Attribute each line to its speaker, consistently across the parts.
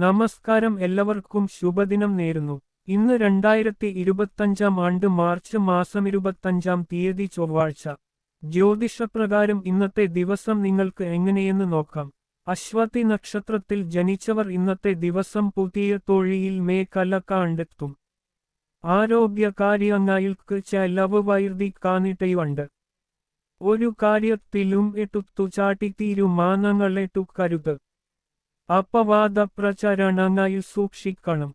Speaker 1: നമസ്കാരം എല്ലാവർക്കും ശുഭദിനം നേരുന്നു. ഇന്ന് രണ്ടായിരത്തി ഇരുപത്തഞ്ചാം ആണ്ട് മാർച്ച് മാസം ഇരുപത്തഞ്ചാം തീയതി ചൊവ്വാഴ്ച. ജ്യോതിഷപ്രകാരം ഇന്നത്തെ ദിവസം നിങ്ങൾക്ക് എങ്ങനെയെന്ന് നോക്കാം. അശ്വതി നക്ഷത്രത്തിൽ ജനിച്ചവർ ഇന്നത്തെ ദിവസം പുതിയ തൊഴിയിൽ മേ മേഖല കണ്ടെത്തും ആരോഗ്യകാര്യങ്ങൾക്ക് ചെലവ് വൈർദിക്കാനിട്ടയുണ്ട് ഒരു കാര്യത്തിലും എടുത്തു ചാട്ടി തീരുമാനങ്ങളെടുക്കരുത് അപവാദ പ്രചരണങ്ങളിൽ സൂക്ഷിക്കണം.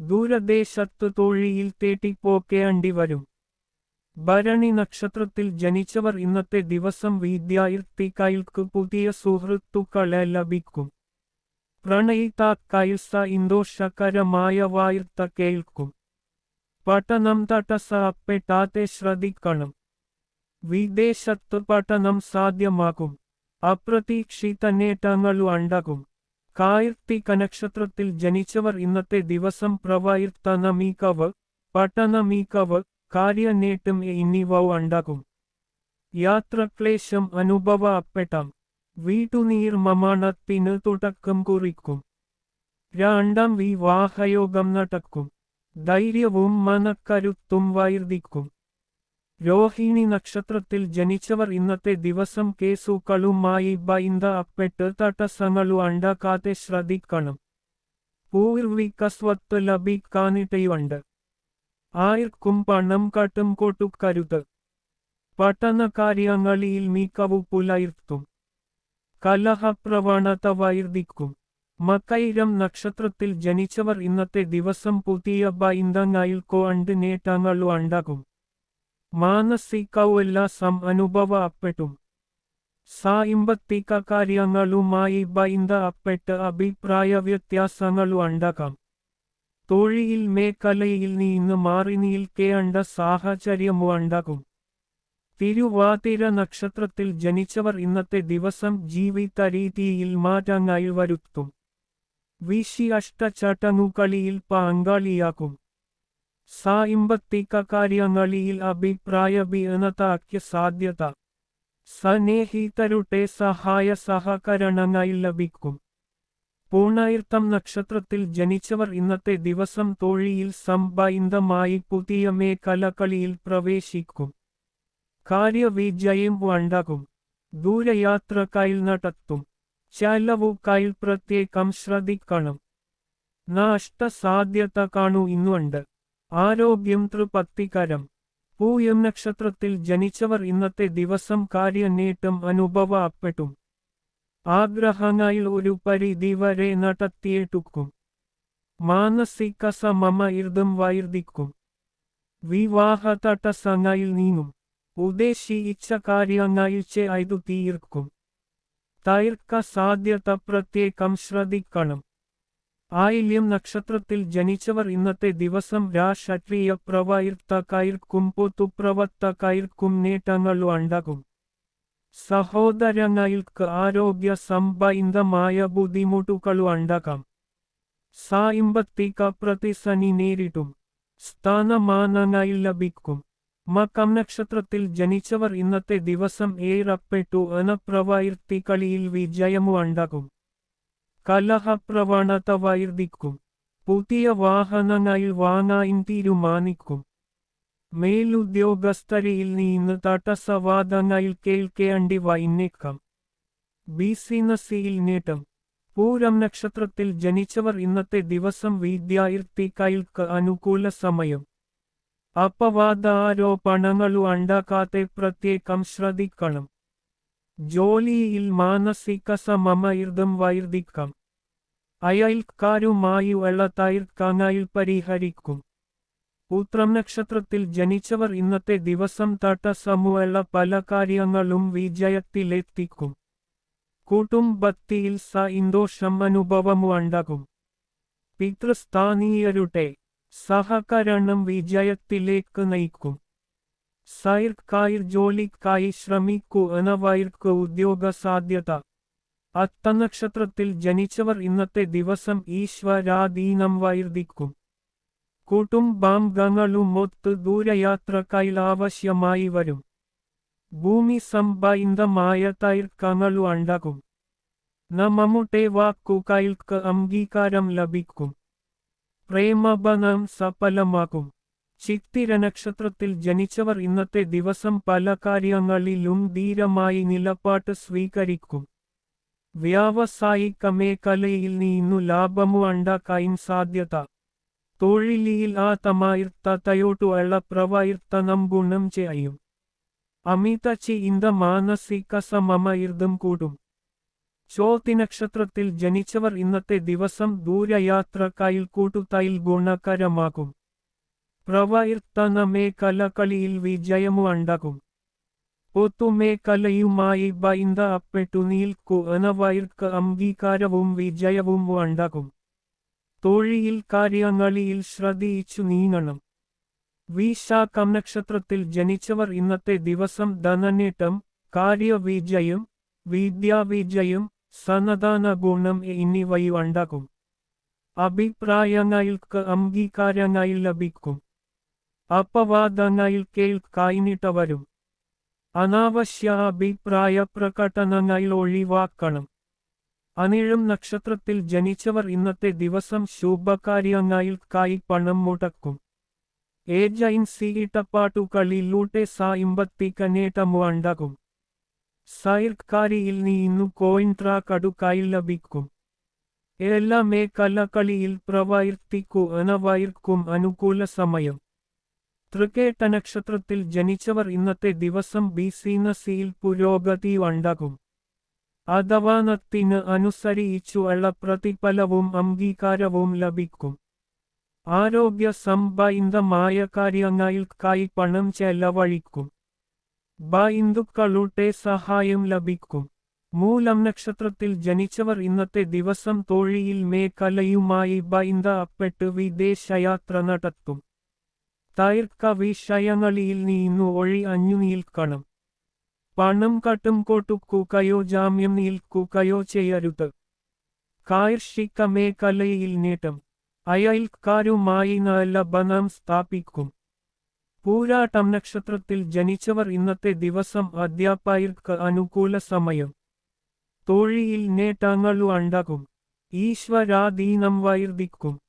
Speaker 1: ദൂരദേശത്ത് തൊഴിയിൽ തേട്ടിപ്പോക്കേണ്ടി വരും ഭരണി നക്ഷത്രത്തിൽ ജനിച്ചവർ ഇന്നത്തെ ദിവസം വിദ്യാർത്ഥികൾക്ക് പുതിയ സുഹൃത്തുക്കളെ ലഭിക്കും. പ്രണയിതാക്കയസ ഇന്തോഷകരമായ വാർത്ത കേൾക്കും. പഠനം തടസ്സപ്പെട്ടാതെ ശ്രദ്ധിക്കണം. വിദേശത്ത് പഠനം സാധ്യമാകും. അപ്രതീക്ഷിത നേട്ടങ്ങളും ഉണ്ടാകും കാർത്തിക നക്ഷത്രത്തിൽ ജനിച്ചവർ ഇന്നത്തെ ദിവസം പ്രവർത്തന മികവ് പഠന മികവ് കാര്യനേട്ടം എന്നിവ ഉണ്ടാകും യാത്രക്ലേശം അനുഭവപ്പെട്ടാം വീട്ടുനീർമമാണത്തിന് തുടക്കം കുറിക്കും. രണ്ടാം വിവാഹയോഗം നടക്കും. ധൈര്യവും മനക്കരുത്തും വർദ്ധിക്കും രോഹിണി നക്ഷത്രത്തിൽ ജനിച്ചവർ ഇന്നത്തെ ദിവസം കേസുകളുമായി ബൈന്ധപ്പെട്ട് തടസ്സങ്ങളു ഉണ്ടാക്കാതെ ശ്രദ്ധിക്കണം. പൂർവിക സ്വത്ത് ലഭിക്കാനിട്ടയുണ്ട് ആർക്കും പണം കട്ടും പട്ടണ പഠനകാര്യങ്ങളിൽ മികവു പുലർത്തും. കലഹപ്രവണത വർദ്ധിക്കും. മക്കൈരം നക്ഷത്രത്തിൽ ജനിച്ചവർ ഇന്നത്തെ ദിവസം പുതിയ ബൈന്ധങ്ങൾക്കോ അണ്ട് നേട്ടങ്ങളു ഉണ്ടാകും. മാനസിക സം അനുഭവപ്പെട്ടു. സാമ്പത്തിക കാര്യങ്ങളുമായി ബന്ധപ്പെട്ട് അഭിപ്രായ വ്യത്യാസങ്ങളും ഉണ്ടാകാം തൊഴിൽ മേഖലയിൽ നിന്ന് മാറി നിൽക്കേണ്ട സാഹചര്യവും ഉണ്ടാകും തിരുവാതിര നക്ഷത്രത്തിൽ ജനിച്ചവർ ഇന്നത്തെ ദിവസം ജീവിത രീതിയിൽ മാറ്റങ്ങൾ വരുത്തും. വിശി അഷ്ടചടങ്ങുകളിൽ പങ്കാളിയാക്കും സാമ്പത്തിക കാര്യങ്ങളിൽ അഭിപ്രായ ഭിന്നതയ്ക്ക് സാധ്യത. സനേഹിതരുടെ സഹായ സഹകരണങ്ങൾ ലഭിക്കും. പൂർണായിർത്തം നക്ഷത്രത്തിൽ ജനിച്ചവർ ഇന്നത്തെ ദിവസം തൊഴിയിൽ സംബന്ധമായി പുതിയ മേഖലകളിൽ പ്രവേശിക്കും. കാര്യവിജയം ഉണ്ടാകും. ദൂരയാത്രക്കായിൽ നടത്തും. ചെലവുകായിൽ പ്രത്യേകം ശ്രദ്ധിക്കണം. നഷ്ടസാധ്യത കാണൂ ഇന്നുണ്ട് ആരോഗ്യം തൃപത്തികരം. പൂയം നക്ഷത്രത്തിൽ ജനിച്ചവർ ഇന്നത്തെ ദിവസം കാര്യനേട്ടം അനുഭവപ്പെട്ടും ആഗ്രഹങ്ങളിൽ ഒരു പരിധി വരെ നടത്തിയെടുക്കും. മാനസിക സമമ ഇർദം വൈർദിക്കും. വിവാഹ തടസ്സങ്ങളിൽ നീങ്ങും. ഉദ്ദേശിച്ച കാര്യങ്ങളിൽ ചെയ്തു തീർക്കും. തൈർക്ക സാധ്യത പ്രത്യേകം ശ്രദ്ധിക്കണം. ആയില്യം നക്ഷത്രത്തിൽ ജനിച്ചവർ ഇന്നത്തെ ദിവസം രാഷ്ട്രീയ പ്രവർത്തകർക്കും പൊതുപ്രവർത്തകർക്കും നേട്ടങ്ങളും ഉണ്ടാകും സഹോദരങ്ങൾക്ക് ആരോഗ്യ സംബന്ധമായ ബുദ്ധിമുട്ടുകളും ഉണ്ടാകാം സാമ്പത്തിക പ്രതിസന്ധി നേരിട്ടും സ്ഥാനമാനങ്ങൾ ലഭിക്കും. മകം നക്ഷത്രത്തിൽ ജനിച്ചവർ ഇന്നത്തെ ദിവസം ഏറപ്പെട്ടു എന്ന പ്രവർത്തികളിൽ വിജയമു ഉണ്ടാകും കലഹപ്രവണത വർദ്ധിക്കും പുതിയ വാഹനങ്ങൾ വാങ്ങാൻ തീരുമാനിക്കും. മേലുദ്യോഗസ്ഥരിൽ നിന്ന് തടസ്സവാദങ്ങൾ കേൾക്കേണ്ടി വൈന്നേക്കാം ബിസിനസിയിൽ നേട്ടം. പൂരം നക്ഷത്രത്തിൽ ജനിച്ചവർ ഇന്നത്തെ ദിവസം വിദ്യാർത്ഥികൾക്ക് അനുകൂല സമയം. അപവാദ ആരോപണങ്ങളും ഉണ്ടാക്കാതെ പ്രത്യേകം ശ്രദ്ധിക്കണം. ജോലിയിൽ മാനസിക സമമയിർദം വർദ്ധിക്കാം. അയൽക്കാരുമായി വെള്ളത്തൈർക്കാനായി പരിഹരിക്കും. ഉത്രം നക്ഷത്രത്തിൽ ജനിച്ചവർ ഇന്നത്തെ ദിവസം തടസ്സമുള്ള പല കാര്യങ്ങളും വിജയത്തിലെത്തിക്കും. കുടുംബത്തിൽ സന്തോഷം അനുഭവമുണ്ടാകും പിതൃസ്ഥാനീയരുടെ സഹകരണം വിജയത്തിലേക്ക് നയിക്കും. സൈർക്കായി ജോലിക്കായി ശ്രമിക്കൂ എന്നവർക്ക് ഉദ്യോഗ സാധ്യത അത്തനക്ഷത്രത്തിൽ ജനിച്ചവർ ഇന്നത്തെ ദിവസം ഈശ്വരാധീനം വർദ്ധിക്കും കുടുംബാംഗങ്ങളുമൊത്ത് ദൂരയാത്രക്കായി ആവശ്യമായി വരും. ഭൂമി സംബന്ധമായ തൈർക്കങ്ങളും ഉണ്ടാകും നമ്മുടെ വാക്കുകൾക്ക് അംഗീകാരം ലഭിക്കും. പ്രേമബന്ധം സഫലമാക്കും ചിത്തിര നക്ഷത്രത്തിൽ ജനിച്ചവർ ഇന്നത്തെ ദിവസം പല കാര്യങ്ങളിലും ധീരമായി നിലപാട്ട് സ്വീകരിക്കും. വ്യാവസായിക മേഖലയിൽ നിന്നു ലാഭമു ഉണ്ടാക്കാൻ സാധ്യത. തൊഴിലിയിൽ ആ തമായിർത്ത തയോട്ടുള്ള പ്രവർത്തനം ഗുണം ചെയ്യും. അമിത ചിന്ത മാനസിക സമമയിർദം കൂടും. ചോത്തി നക്ഷത്രത്തിൽ ജനിച്ചവർ ഇന്നത്തെ ദിവസം ദൂരയാത്രക്കായിൽ കൂട്ടുതയിൽ ഗുണകരമാകും. പ്രവർത്തന മേഖലകളിൽ വിജയമു ഉണ്ടാകും അപ്പെട്ടു നീൽക്കു നിൽക്കുന്നവർക്ക് അംഗീകാരവും വിജയവും ഉണ്ടാകും. തൊഴിൽ കാര്യങ്ങളിൽ ശ്രദ്ധിച്ചു നീങ്ങണം. വിശാഖം നക്ഷത്രത്തിൽ ജനിച്ചവർ ഇന്നത്തെ ദിവസം ധനനേട്ടം കാര്യവിജയം വിദ്യാവിജയം സന്നദാന ഗുണം എന്നിവയുണ്ടാകും അഭിപ്രായങ്ങൾക്ക് അംഗീകാരങ്ങൾ ലഭിക്കും. അപവാദങ്ങൾ കേൾക്കായിട്ടവരും അനാവശ്യ അഭിപ്രായ പ്രകടനങ്ങൾ ഒഴിവാക്കണം. അനിഴം നക്ഷത്രത്തിൽ ജനിച്ചവർ ഇന്നത്തെ ദിവസം ശുഭകാര്യങ്ങൾക്കായി പണം മുടക്കും. ഏജൻസി ഇടപാട്ടുകളിലൂടെ സാമ്പത്തിക സൈർക്കാരിയിൽ നീ സർക്കാരിയിൽ നിന്നു കോയിൻട്രാക്കടുക്കായി ലഭിക്കും. എല്ലാ മേഖലകളിൽ പ്രവർത്തിക്കുന്നവർക്കും അനുകൂല സമയം. തൃക്കേട്ട നക്ഷത്രത്തിൽ ജനിച്ചവർ ഇന്നത്തെ ദിവസം ബിസിനസിൽ പുരോഗതി ഉണ്ടാകും അധവാനത്തിന് അനുസരിച്ചുള്ള പ്രതിഫലവും അംഗീകാരവും ലഭിക്കും. ആരോഗ്യ സംബന്ധമായ കാര്യങ്ങൾക്കായി പണം ചെലവഴിക്കും. ബൈന്ദുക്കളുടെ സഹായം ലഭിക്കും. മൂലം നക്ഷത്രത്തിൽ ജനിച്ചവർ ഇന്നത്തെ ദിവസം തൊഴിൽ മേഖലയുമായി ബന്ധപ്പെട്ട് വിദേശയാത്ര നടത്തും. തൈർക്ക വിഷയങ്ങളിൽ നീന്നു ഒഴി അഞ്ഞു നിൽക്കണം. പണം കട്ടും കൊട്ടുക്കുകയോ ജാമ്യം നിൽക്കുകയോ ചെയ്യരുത്. കാർഷിക മേഖലയിൽ നേട്ടം. അയൽക്കാരുമായി നല്ല ബന്ധം സ്ഥാപിക്കും. പൂരാട്ടം നക്ഷത്രത്തിൽ ജനിച്ചവർ ഇന്നത്തെ ദിവസം അധ്യാപകർക്ക് അനുകൂല സമയം. തൊഴിയിൽ നേട്ടങ്ങളു ഉണ്ടാകും ഈശ്വരാധീനം വർദ്ധിക്കും.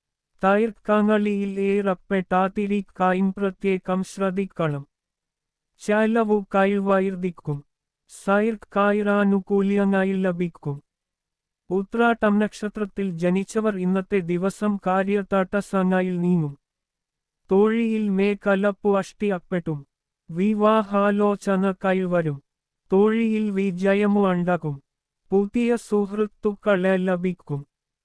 Speaker 1: തൈർക്കങ്ങളിൽ ഏറപ്പെട്ടാതിരിക്കായും പ്രത്യേകം ശ്രദ്ധിക്കണം. ചെലവു കൈവർദ്ധിക്കും സൈർക്കായിരാനുകൂല്യങ്ങൾ ലഭിക്കും. ഉത്രാട്ടം നക്ഷത്രത്തിൽ ജനിച്ചവർ ഇന്നത്തെ ദിവസം കാര്യതടസ്സങ്ങൾ നീങ്ങും. തൊഴിൽ മേഖലപ്പു അഷ്ടിയപ്പെട്ടും വിവാഹാലോചന കൈവരും തൊഴിയിൽ വിജയമു ഉണ്ടാകും പുതിയ സുഹൃത്തുക്കളെ ലഭിക്കും.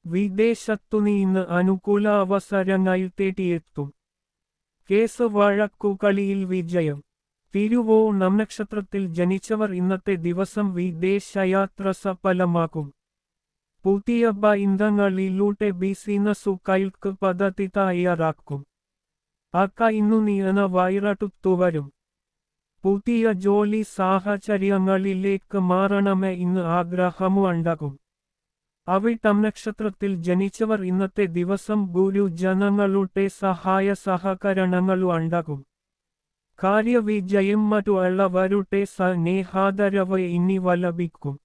Speaker 1: വിദേശത്തു നിന്ന് അനുകൂല അവസരങ്ങൾ തേടിയെത്തും. കേസ് വഴക്കുകളിയിൽ വിജയം. തിരുവോണം നക്ഷത്രത്തിൽ ജനിച്ചവർ ഇന്നത്തെ ദിവസം വിദേശയാത്ര സഫലമാകും പുതിയ ബന്ധങ്ങളിലൂടെ ബിസിനസ്സുകൾക്ക് പദ്ധതി തയ്യാറാക്കും. അക്ക ഇന്നു നീന വരും. പുതിയ ജോലി സാഹചര്യങ്ങളിലേക്ക് മാറണമേ ഇന്ന് ആഗ്രഹമു ഉണ്ടാകും അവിട്ടം നക്ഷത്രത്തിൽ ജനിച്ചവർ ഇന്നത്തെ ദിവസം ഗുരു ജനങ്ങളുടെ സഹായ സഹകരണങ്ങൾ ഉണ്ടാകും. കാര്യവിജയം മറ്റുള്ളവരുടെ സ്നേഹാദരവ് വലപിക്കും ലഭിക്കും.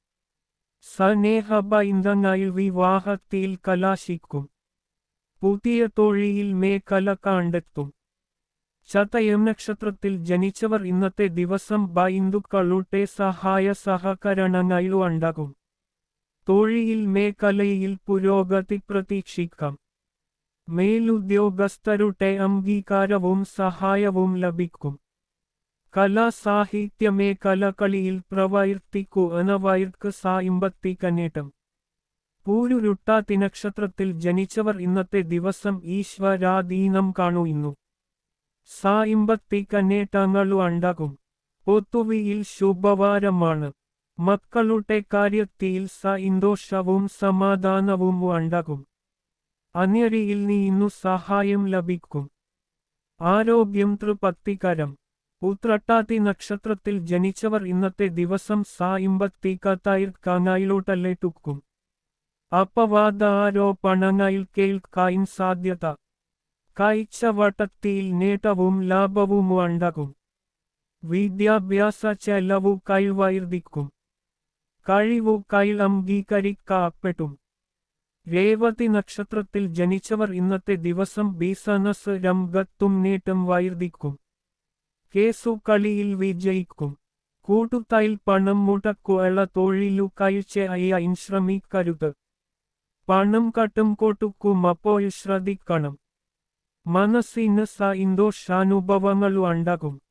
Speaker 1: സ്നേഹബന്ധങ്ങൾ വിവാഹത്തിൽ കലാശിക്കും. പുതിയ തൊഴിൽ മേഖല കണ്ടെത്തും. ചതയം നക്ഷത്രത്തിൽ ജനിച്ചവർ ഇന്നത്തെ ദിവസം ബൈന്ദുക്കളുടെ സഹായ സഹകരണങ്ങൾ ഉണ്ടാകും. തൊഴിൽ മേഖലയിൽ പുരോഗതി പ്രതീക്ഷിക്കാം. മേലുദ്യോഗസ്ഥരുടെ അംഗീകാരവും സഹായവും ലഭിക്കും. കലാസാഹിത്യ മേഖലകളിൽ പ്രവർത്തിക്കുന്നവർക്ക് സാമ്പത്തിക നേട്ടം. പൂരുരുട്ടാത്തി നക്ഷത്രത്തിൽ ജനിച്ചവർ ഇന്നത്തെ ദിവസം ഈശ്വരാധീനം കാണുന്നു. സാമ്പത്തിക നേട്ടങ്ങളു ഉണ്ടാകും പൊത്തുവിയിൽ ശുഭവാരമാണ്. മക്കളുടെ കാര്യത്തിൽ സന്തോഷവും സമാധാനവും ഉണ്ടാകും അന്യരിയിൽ നിന്നു സഹായം ലഭിക്കും. ആരോഗ്യം തൃപത്തികരം ഉത്രട്ടാതി നക്ഷത്രത്തിൽ ജനിച്ചവർ ഇന്നത്തെ ദിവസം സാമ്പത്തിക തുക്കും. അപവാദ ആരോപണങ്ങയിൽ കേൾക്കായും സാധ്യത. കാഴ്ചവട്ടത്തിൽ നേട്ടവും ലാഭവും ഉണ്ടാകും വിദ്യാഭ്യാസ ചെലവു കൈവർദ്ധിക്കും കഴിവു അംഗീകരിക്കപ്പെട്ടു. രേവതി നക്ഷത്രത്തിൽ ജനിച്ചവർ ഇന്നത്തെ ദിവസം ബിസനസ് രംഗത്തും നേട്ടം വൈർദിക്കും. കേസു കളിയിൽ വിജയിക്കും. കൂട്ടുത്തായിൽ പണം മുടക്കുള്ള തൊഴിലു കാഴ്ചയായി ശ്രമിക്കരുത് പണം കട്ടും കൊട്ടുക്കും അപ്പോൾ ശ്രദ്ധിക്കണം. മനസ്സിന് സന്തോഷാനുഭവങ്ങൾ ഉണ്ടാകും.